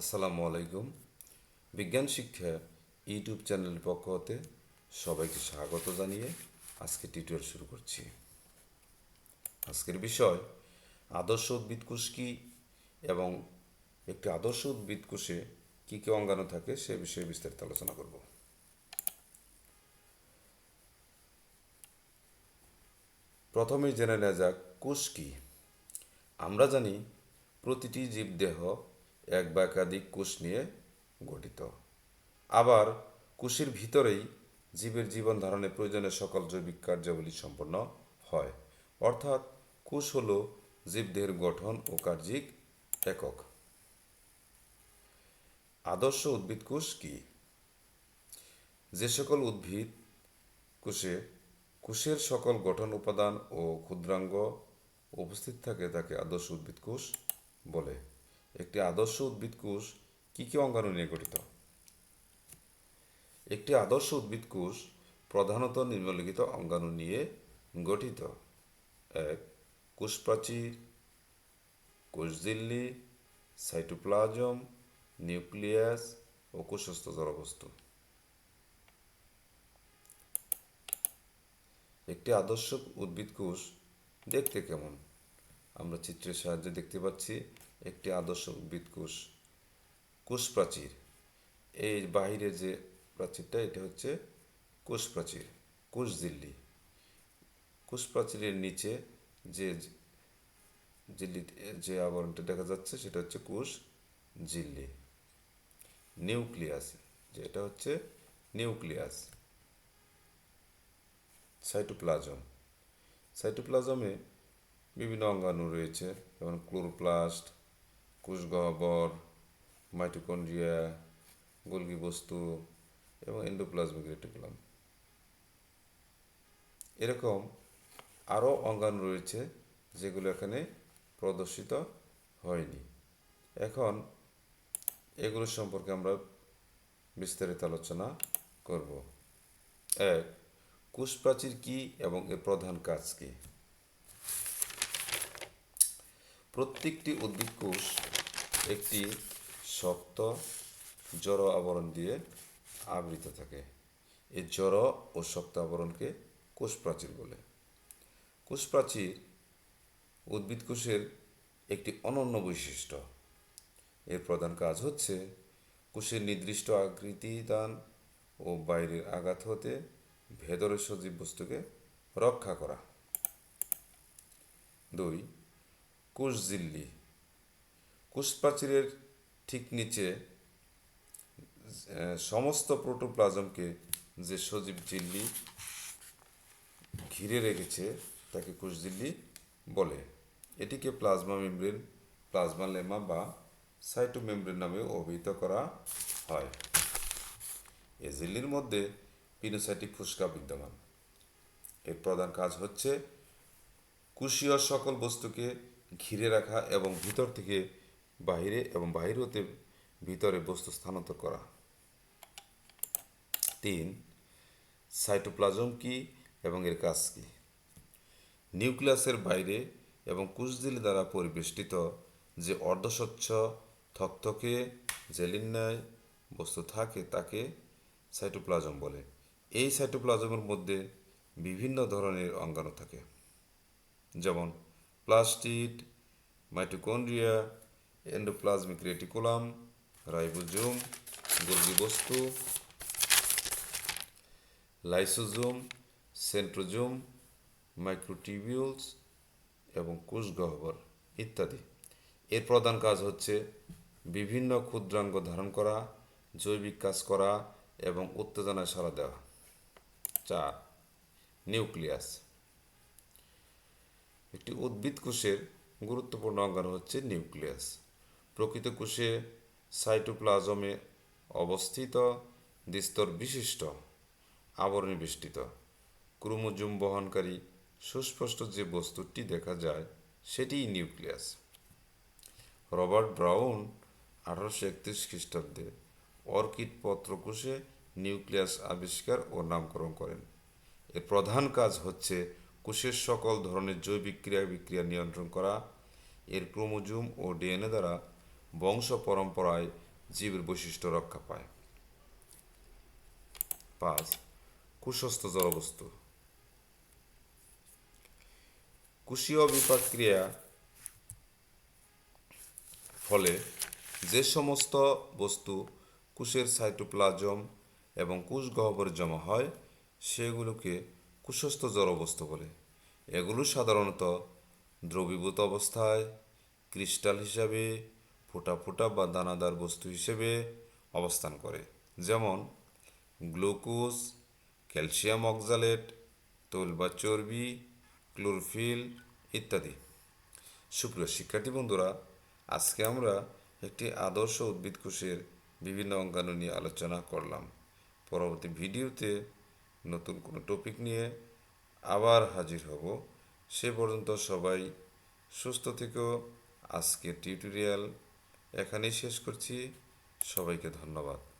আসসালামু আলাইকুম। বিজ্ঞান শিক্ষা ইউটিউব চ্যানেলের পক্ষ হতে সবাইকে স্বাগত জানিয়ে আজকে টিউটোরিয়াল শুরু করছি। আজকের বিষয়, আদর্শ উদ্ভিদ কোষ কী এবং একটি আদর্শ উদ্ভিদ কোষে কী কী অঙ্গাণু থাকে সে বিষয়ে বিস্তারিত আলোচনা করব। প্রথমেই জেনে নেওয়া যাক, কোষ কী? আমরা জানি প্রতিটি জীবদেহ এক বা একাধিক কোষ নিয়ে গঠিত। আবার কোষের ভিতরেই জীবের জীবন ধারণে প্রয়োজনীয় সকল জৈবিক কার্যাবলী সম্পন্ন হয়। অর্থাৎ কোষ হল জীবদেহের গঠন ও কার্যিক একক। আদর্শ উদ্ভিদ কোষ কি? যে সকল উদ্ভিদ কোষে কোষের সকল গঠন, উপাদান ও ক্ষুদ্রাঙ্গ উপস্থিত থাকে, তাকে আদর্শ উদ্ভিদ কোষ বলে। একটি আদর্শ উদ্ভিদ কোষ কী কী অঙ্গাণু নিয়ে গঠিত? একটি আদর্শ উদ্ভিদ কোষ প্রধানত নিম্নলিখিত অঙ্গাণু নিয়ে গঠিত। এক কোষ প্রাচীর কোষঝিল্লি সাইটোপ্লাজম, নিউক্লিয়াস ও কোষস্থ জড়বস্তু। একটি আদর্শ উদ্ভিদ কোষ দেখতে কেমন? আমরা চিত্রের সাহায্যে দেখতে পাচ্ছি একটি আদর্শ উদ্ভিদ কোষ প্রাচীর এই বাহিরে যে প্রাচীরটা, এটা হচ্ছে কোষ প্রাচীর কোষ ঝিল্লি কোষ প্রাচীরের নিচে যে ঝিল্লি যে আবরণটা দেখা যাচ্ছে, সেটা হচ্ছে কোষ ঝিল্লি নিউক্লিয়াস, যেটা হচ্ছে নিউক্লিয়াস। সাইটোপ্লাজম, সাইটোপ্লাজমে বিভিন্ন অঙ্গাণু রয়েছে, যেমন ক্লোরোপ্লাস্ট কোষগহ্বর মাইটোকন্ড্রিয়া, গোলগি বস্তু এবং এন্ডোপ্লাজমিক রেটিকুলাম। এরকম আরও অঙ্গাণু রয়েছে যেগুলো এখানে প্রদর্শিত হয়নি। এখন এগুলো সম্পর্কে আমরা বিস্তারিত আলোচনা করব। এক কোষ প্রাচীর কী এবং এর প্রধান কাজ কী? প্রত্যেকটি উদ্ভিদ কোষ একটি শক্ত জড় আবরণ দিয়ে আবৃত থাকে। এই জড় ও শক্ত আবরণকে কোষ প্রাচীর বলে। কোষ প্রাচীর উদ্ভিদ কোষের একটি অনন্য বৈশিষ্ট্য। এর প্রধান কাজ হচ্ছে কোষের নির্দিষ্ট আকৃতি দান ও বাইরের আঘাত হতে ভেতরের সজীব বস্তুকে রক্ষা করা। দুই, কোষ ঝিল্লি। কোষ প্রাচীরের ঠিক নিচে সমস্ত প্রোটোপ্লাজমকে যে সজীব ঝিল্লি ঘিরে রেখেছে, তাকে কোষ ঝিল্লি বলে। এটিকে প্লাজমা মেমব্রেন, প্লাজমা লেমা বা সাইটোমেমব্রেন নামে অভিহিত করা হয়। এ ঝিল্লির মধ্যে পিনোসাইটিক ফুসকা বিদ্যমান। এর প্রধান কাজ হচ্ছে কুশীয় সকল বস্তুকে ঘিরে রাখা এবং ভিতর থেকে বাহিরে এবং বাহির হতে ভিতরে বস্তু স্থানান্তর করা। তিন, সাইটোপ্লাজম কি এবং এর কাজ কি? নিউক্লিয়াসের বাইরে এবং কুশঝিল্লি দ্বারা পরিবেষ্টিত যে অর্ধস্বচ্ছ থকথকে জেলিন্যায় বস্তু থাকে তাকে সাইটোপ্লাজম বলে। এই সাইটোপ্লাজমের মধ্যে বিভিন্ন ধরনের অঙ্গাণু থাকে। যেমন plastid, mitochondria endoplasmic reticulum ribosome Golgi বস্তু লাইসোজোম সেন্ট্রোজোম মাইক্রোটিবিউলস এবং কোষগহ্বর ইত্যাদি। এর প্রধান কাজ হচ্ছে বিভিন্ন ক্ষুদ্রাঙ্গ ধারণ করা, জৈবিক কাজ করা এবং উত্তেজনায় সাড়া দেওয়া। চার, নিউক্লিয়াস। একটি উদ্ভিদ কোষের গুরুত্বপূর্ণ অঙ্গাণু হচ্ছে নিউক্লিয়াস। প্রকৃত কোষে সাইটোপ্লাজমে অবস্থিত দ্বিস্তর বিশিষ্ট আবরণী বেষ্টিত। ক্রোমোজোম বহনকারী সুস্পষ্ট যে বস্তুটি দেখা যায়, সেটিই নিউক্লিয়াস। রবার্ট ব্রাউন আঠারোশো একত্রিশ খ্রিস্টাব্দে অর্কিড পত্রকোষে নিউক্লিয়াস আবিষ্কার ও নামকরণ করেন। এর প্রধান কাজ হচ্ছে কোষের সকল ধরনের জৈবিক ক্রিয়া বিক্রিয়া নিয়ন্ত্রণ করা। এর ক্রোমোজোম ও ডিএনএ দ্বারা বংশ পরম্পরায় জীবের বৈশিষ্ট্য রক্ষা পায়। পাঁচ কুশস্থ জড়বস্তু। কুশীয় বিপাক ক্রিয়া ফলে যে সমস্ত বস্তু কোষের সাইটোপ্লাজম এবং কুশ গহ্বরে জমা হয়, সেগুলোকে কুশস্থ জড়বস্তু বলে। এগুলো সাধারণত দ্রবীভূত অবস্থায় ক্রিস্টাল হিসাবে ফোঁটা ফোটা বা দানাদার বস্তু হিসেবে অবস্থান করে। যেমন গ্লুকোজ, ক্যালসিয়াম অক্সালেট, তৈল বা চর্বি, ক্লোরোফিল ইত্যাদি। সুপ্রিয় শিক্ষার্থী বন্ধুরা, আজকে আমরা একটি আদর্শ উদ্ভিদ কোষের বিভিন্ন অঙ্গাণু নিয়ে আলোচনা করলাম। পরবর্তী ভিডিওতে নতুন কোনো টপিক নিয়ে আবার হাজির হব। সে পর্যন্ত সবাই সুস্থ থেকো। আজকের টিউটোরিয়াল এখানেই শেষ করছি। সবাইকে ধন্যবাদ।